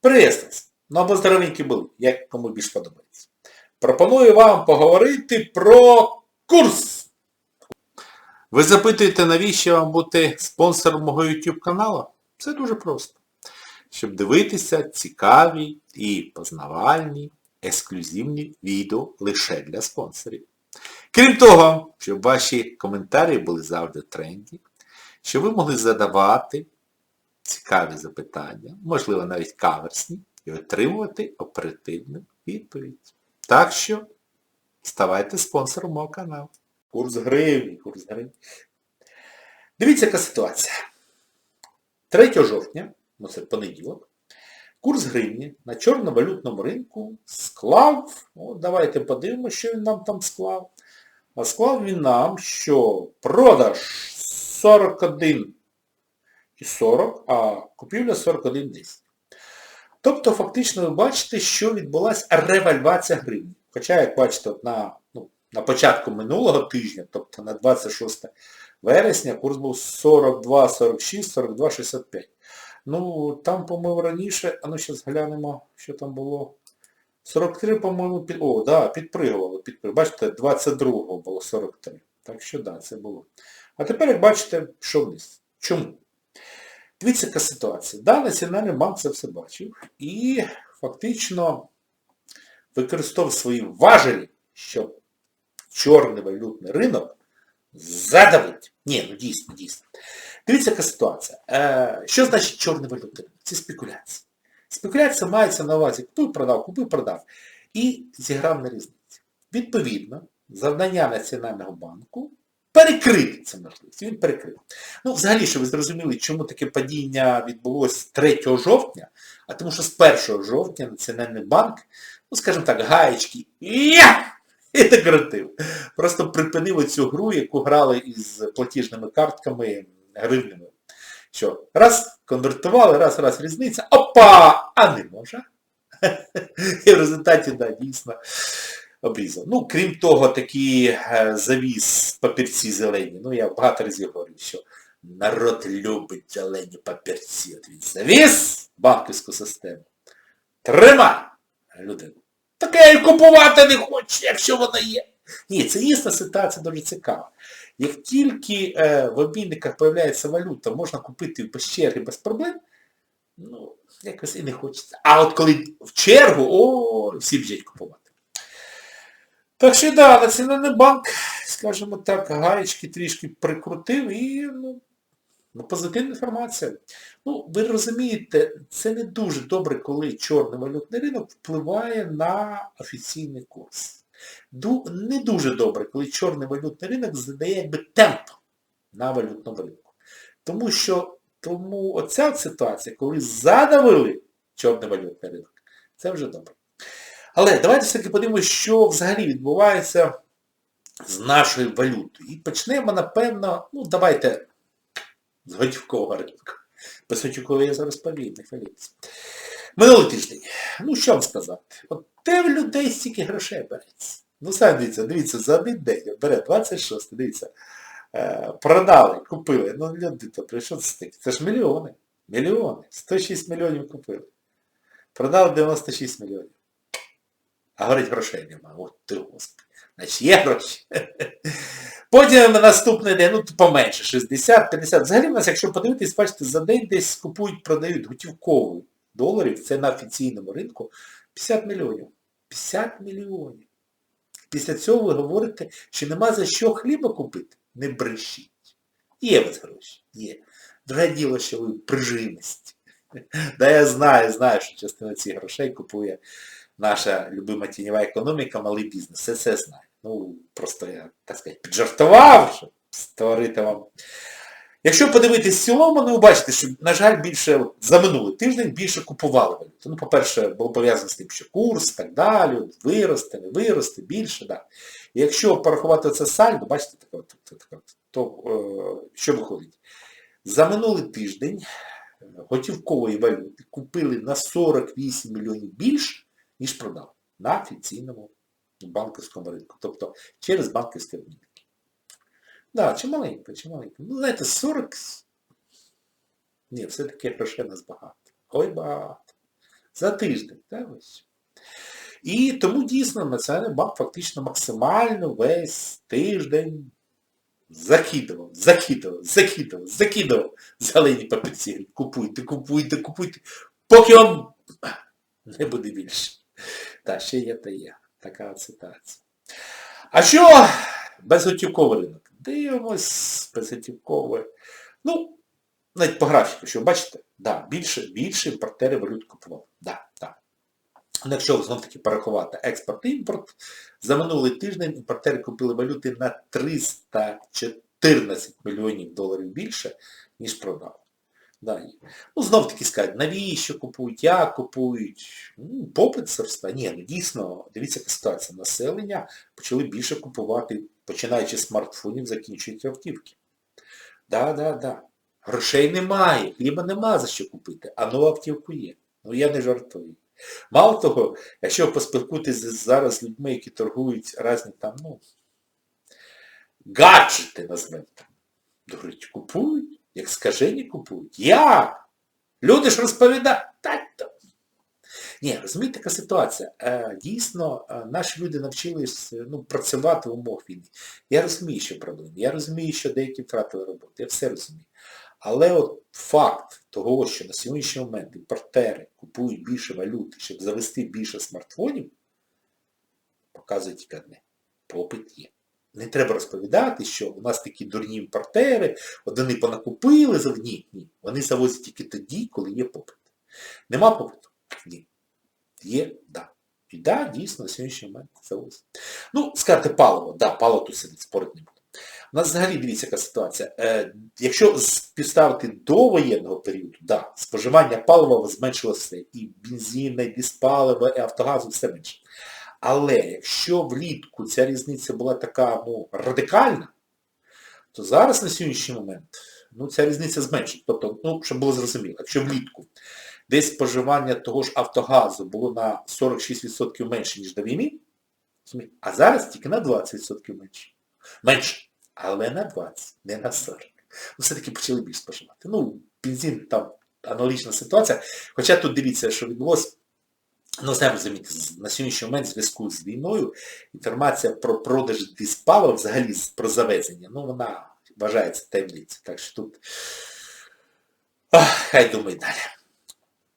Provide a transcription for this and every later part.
Приєстець. Ну або здоровенькі були, як кому більш подобається. Пропоную вам поговорити про курс. Ви запитуєте, навіщо вам бути спонсором мого YouTube каналу? Це дуже просто. Щоб дивитися цікаві і познавальні, ексклюзивні відео лише для спонсорів. Крім того, щоб ваші коментарі були завжди тренді, щоб ви могли задавати цікаві запитання, можливо навіть каверсні, і отримувати оперативну відповідь. Так що ставайте спонсором мого каналу. Курс гривні, курс гривні. Дивіться, яка ситуація. 3 жовтня, ну це понеділок, курс гривні на чорновалютному ринку склав, о, давайте подивимося, що він нам там склав. А склав він нам, що продаж 41 і 40, а купівля 41,10. Тобто, фактично, ви бачите, що відбулася ревальвація гривні. Хоча, як бачите, от на, ну, на початку минулого тижня, тобто на 26 вересня, курс був 42, 46, 42, 65. Ну, там, по-моєму, раніше, а ну зараз глянемо, що там було. 43, по-моєму, під... О, да, підпригувало, підпригувало. Бачите, 22-го було 43. Так що да, це було. А тепер, як бачите, що вниз. Чому? Дивіться, яка ситуація. Да, Національний банк це все бачив і фактично використовував свої важелі, щоб чорний валютний ринок задавить. Ні, ну дійсно, дійсно. Дивіться, яка ситуація. Е, що значить чорний валютний ринок? Це спекуляція. Спекуляція мається на увазі, купив, продав, купив, продав. І зіграв на різниці. Відповідно, завдання Національного банку перекрити цю можливість. Він перекрив. Ну, взагалі, щоб ви зрозуміли, чому таке падіння відбулося 3 жовтня, а тому що з 1 жовтня Національний банк, ну, скажімо так, гаєчки! І так крутив. Просто припинив оцю гру, яку грали із платіжними картками гривнями. Що, раз конвертували, раз, раз різниця, опа! А не може. І в результаті, да, дійсно, обрізав. Ну, крім того, такий е, завіс папірці зелені. Ну, я багато разів говорю, що народ любить зелені папірці. От він завіс банківську систему. Тримай! Людину. Так я і купувати не хочу, якщо вона є. Ні, це дійсно ситуація дуже цікава. Як тільки е, в обмінниках з'являється валюта, можна купити без черги, без проблем, ну, якось і не хочеться. А от коли в чергу, о, всі біжать купувати. Так що, да, Національний банк, скажімо так, гаєчки трішки прикрутив і, ну, ну, позитивна інформація. Ну, ви розумієте, це не дуже добре, коли чорний валютний ринок впливає на офіційний курс. Не дуже добре, коли чорний валютний ринок задає якби темп на валютному ринку. Тому що тому оця ситуація, коли задавили чорний валютний ринок, це вже добре. Але давайте все-таки подивимося, що взагалі відбувається з нашою валютою. І почнемо, напевно, ну давайте з готівкового ринку. Без готівкового я зараз повім, не хвилюйтесь. Минулий тиждень. Ну що вам сказати? От де в людей стільки грошей береться? Ну самі дивіться, дивіться, за один день бере 26, дивіться. Е, продали, купили. Ну люди то прийшов це таке? Це ж мільйони. Мільйони. 106 мільйонів купили. Продали 96 мільйонів. А говорить, грошей немає. От ти господи. Значить є гроші. Потім на наступний день, ну поменше, 60, 50. Взагалі в нас, якщо подивитись, бачите, за день десь купують, продають готівкову доларів, це на офіційному ринку, 50 мільйонів. 50 мільйонів. Після цього ви говорите, що нема за що хліба купити. Не брешіть. Є вас гроші. Є. Друге діло, що ви прижимості. Да я знаю, знаю, що частина цих грошей купує наша любима тіньова економіка, малий бізнес. Все це знаю. Ну, просто я, так сказати, піджартував, щоб створити вам. Якщо подивитись в цілому, ну ви бачите, що, на жаль, більше от, за минулий тиждень більше купували валюту. Ну, по-перше, було пов'язано з тим, що курс, так далі, виросте, не виросте, більше, так. І якщо порахувати це сальдо, бачите, таке, то, то, то е, що виходить? За минулий тиждень готівкової валюти купили на 48 мільйонів більше, ніж продали на офіційному банківському ринку, тобто через банківські обмінники. Да, чи маленько, чи маленько. Ну, знаєте, 40. Ні, все-таки грошей нас багато. Ой, багато. За тиждень, так ось. І тому дійсно Національний банк фактично максимально весь тиждень закидував, закидував, закидував, закидував зелені папірці. Купуйте, купуйте, купуйте, поки вам не буде більше. Та, ще є та є. Така ситуація. А що безготівковий ринок? Дивимось, безготівковий. Ну, навіть по графіку, що бачите, да, більше, більше імпортери валют купували. Да, да. Ну, Якщо знов таки порахувати експорт і імпорт, за минулий тиждень імпортери купили валюти на 314 мільйонів доларів більше, ніж продали. Да. і- Ну, знов таки скажуть, навіщо купують, як купують. Ну, попит зростає. Ні, ну дійсно, дивіться, яка ситуація. Населення почали більше купувати, починаючи з смартфонів, закінчуючи автівки. Да, да, да. Грошей немає, хліба нема за що купити, а нову автівку є. Ну я не жартую. Мало того, якщо з- зараз з людьми, які торгують різні там, ну, гаджети, назвемо там. Говорять, купують, як скажені купують. Як? Люди ж розповідають. Ні, розумієте, така ситуація. Е, дійсно, е, наші люди навчились е, ну, працювати в умовах війни. Я розумію, що проблеми. Я розумію, що деякі втратили роботу. Я все розумію. Але от факт того, що на сьогоднішній момент імпортери купують більше валюти, щоб завести більше смартфонів, показує тільки одне. Попит є. Не треба розповідати, що у нас такі дурні імпортери, вони понакупили за ні. Вони завозять тільки тоді, коли є попит. Нема попиту? Ні. Є, да. І да, дійсно, на сьогоднішній момент завозять. Ну, сказати паливо, да, паливо тут сидить, спорити не буду. У нас взагалі, дивіться, яка ситуація. Е, якщо співставити до воєнного періоду, да, споживання палива зменшилося і бензина, і диспалива, і автогазу, все менше. Але якщо влітку ця різниця була така ну, радикальна, то зараз на сьогоднішній момент ну, ця різниця зменшить. Тобто, ну, щоб було зрозуміло, якщо влітку десь споживання того ж автогазу було на 46% менше, ніж до війни, а зараз тільки на 20% менше. Менше. Але на 20, не на 40. Ну, все-таки почали більш споживати. Ну, бензин там аналогічна ситуація. Хоча тут дивіться, що відбулося. Ну, знаємо, розумієте, на сьогоднішній момент в зв'язку з війною інформація про продаж диспалива, взагалі про завезення, ну вона вважається таємницею. Так що тут ах, хай думає далі.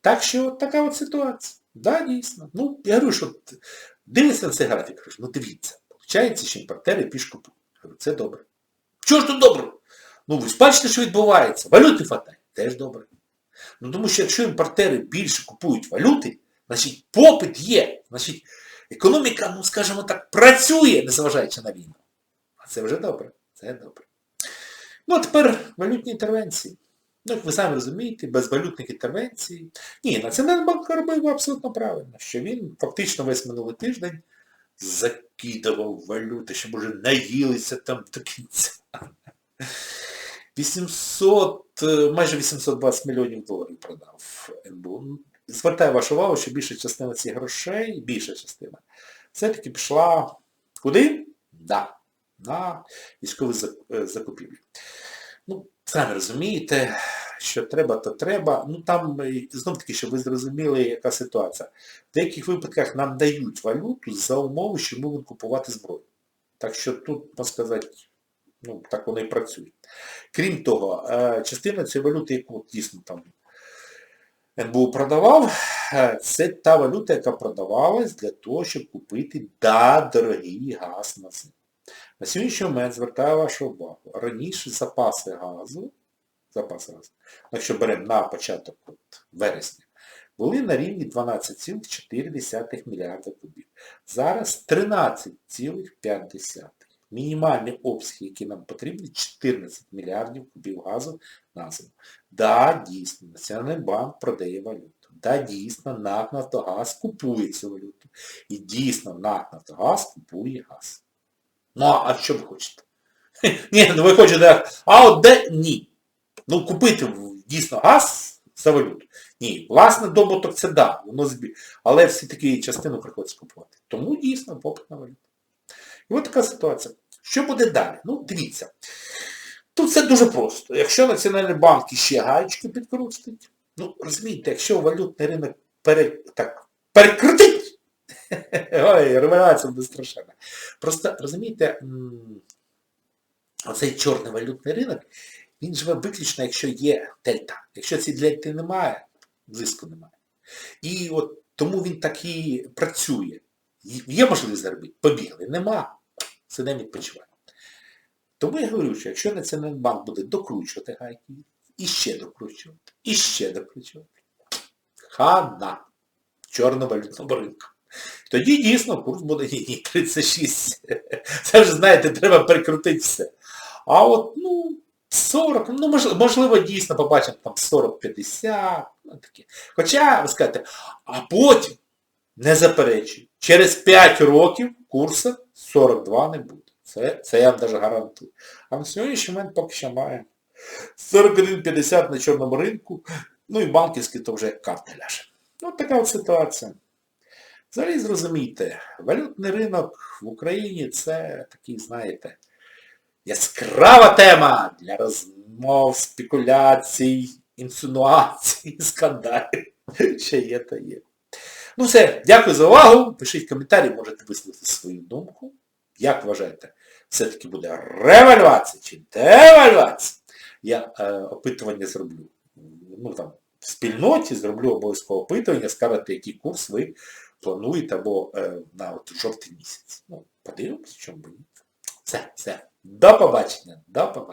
Так що така от ситуація. Да, дійсно. Ну, я говорю, що дивиться на цей графік, кажу, ну дивіться, виходить, що імпортери піш купують. Говорю, це добре. Чого ж тут добре? Ну ви ж бачите, що відбувається. Валюти хватає. Теж добре. Ну тому що якщо імпортери більше купують валюти, значить попит є. Значить, економіка, ну скажімо так, працює, незважаючи на війну. А це вже добре. Це добре. Ну а тепер валютні інтервенції. Ну, як ви самі розумієте, без валютних інтервенцій. Ні, Національний банк робив абсолютно правильно, що він фактично весь минулий тиждень закидував валюти, щоб уже наїлися там до кінця. 800, е, майже 820 мільйонів доларів продав НБУ. Звертаю вашу увагу, що більша частина цих грошей, більша частина, все-таки пішла куди? Да, на військові е, закупівлі. Ну, самі розумієте, що треба, то треба. Ну там, е, знов таки, щоб ви зрозуміли, яка ситуація. В деяких випадках нам дають валюту за умови, що ми будемо купувати зброю. Так що тут, можна сказати, ну, так воно і працює. Крім того, е, частина цієї валюти, яку дійсно там НБУ продавав, е, це та валюта, яка продавалась для того, щоб купити да, дорогий газ на зиму. На сьогоднішній момент звертаю вашу увагу. Раніше запаси газу, запаси газу, якщо беремо на початок от, вересня, були на рівні 12,4 мільярда кубів. Зараз 13,5. Мінімальний обсяг, який нам потрібен, 14 мільярдів кубів газу на зиму. Да, дійсно, Національний банк продає валюту. Да, дійсно, НАК Нафтогаз купує цю валюту. І дійсно, НАК Нафтогаз купує газ. Ну, а що ви хочете? Ні, ну ви хочете, а от де? Ні. Ну, купити дійсно газ за валюту. Ні, власне, добуток це да, воно збі... але все-таки частину приходиться купувати. Тому дійсно попит на валюту. І от така ситуація. Що буде далі? Ну, дивіться. Тут все дуже просто. Якщо Національний банк іще гаєчки підкрутить, ну, розумієте, якщо валютний ринок пере, так, перекрутить, ой, революція буде страшенна. Просто, розумієте, оцей чорний валютний ринок, він живе виключно, якщо є дельта. Якщо цієї дельти немає, зиску немає. І от тому він так і працює. Є можливість заробити? Побігли. Нема. Сидимо відпочиваємо. Тому я говорю, що якщо Національний банк буде докручувати гайки, і ще докручувати, і ще докручувати, хана чорного валютного ринку. Тоді дійсно курс буде ні, 36. Це вже, знаєте, треба перекрутити все. А от, ну, 40, ну, мож- можливо, дійсно побачимо там 40-50, ну, таке. Хоча, ви скажете, а потім, не заперечую, через 5 років курсу 42 не буде. Це, це я вам навіть гарантую. А на сьогоднішній момент поки що маємо 41,50 на чорному ринку, ну і банківський то вже як карта ляже. Ось така от ситуація. Взагалі зрозумійте, валютний ринок в Україні це такий, знаєте, яскрава тема для розмов, спекуляцій, інсинуацій, скандалів. Ще є та є. Ну все, дякую за увагу. Пишіть коментарі, можете висловити свою думку. Як вважаєте, все-таки буде ревальвація чи девальвація? Я е, опитування зроблю. Ну там, в спільноті зроблю обов'язково опитування, скажете, який курс ви плануєте або е, на от жовтий місяць. Ну, подивимось, чому ні. Все, все. До побачення, до побачення.